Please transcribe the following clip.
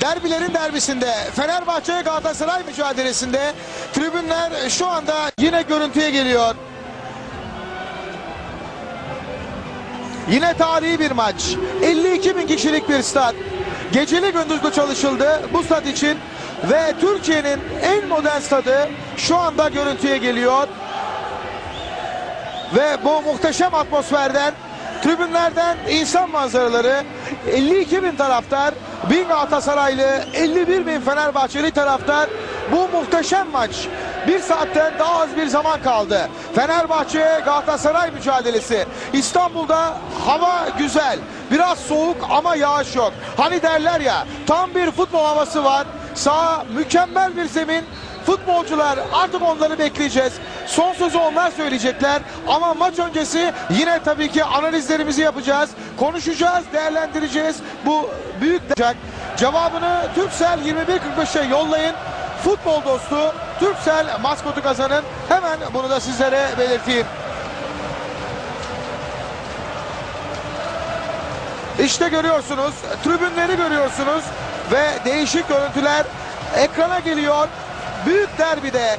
derbilerin derbisinde Fenerbahçe Galatasaray mücadelesinde tribünler şu anda yine görüntüye geliyor. Yine tarihi bir maç. 52 bin kişilik bir stat. Geceli gündüzlü çalışıldı bu stat için ve Türkiye'nin en modern stadı şu anda görüntüye geliyor. Ve bu muhteşem atmosferden, tribünlerden insan manzaraları 52 bin taraftar, 1000 Galatasaraylı, 51 bin Fenerbahçeli taraftar bu muhteşem maç. Bir saatten daha az bir zaman kaldı. Fenerbahçe Galatasaray mücadelesi. İstanbul'da hava güzel. Biraz soğuk ama yağış yok. Hani derler ya tam bir futbol havası var. Sağ mükemmel bir zemin. Futbolcular artık onları bekleyeceğiz. Son sözü onlar söyleyecekler. Ama maç öncesi yine tabii ki analizlerimizi yapacağız. Konuşacağız, değerlendireceğiz. Bu büyük. Cevabını Türksel 2145'e yollayın. Futbol dostu Türksel maskotu kazanın. Hemen bunu da sizlere belirteyim. İşte görüyorsunuz, tribünleri görüyorsunuz ve değişik görüntüler ekrana geliyor. Büyük derbide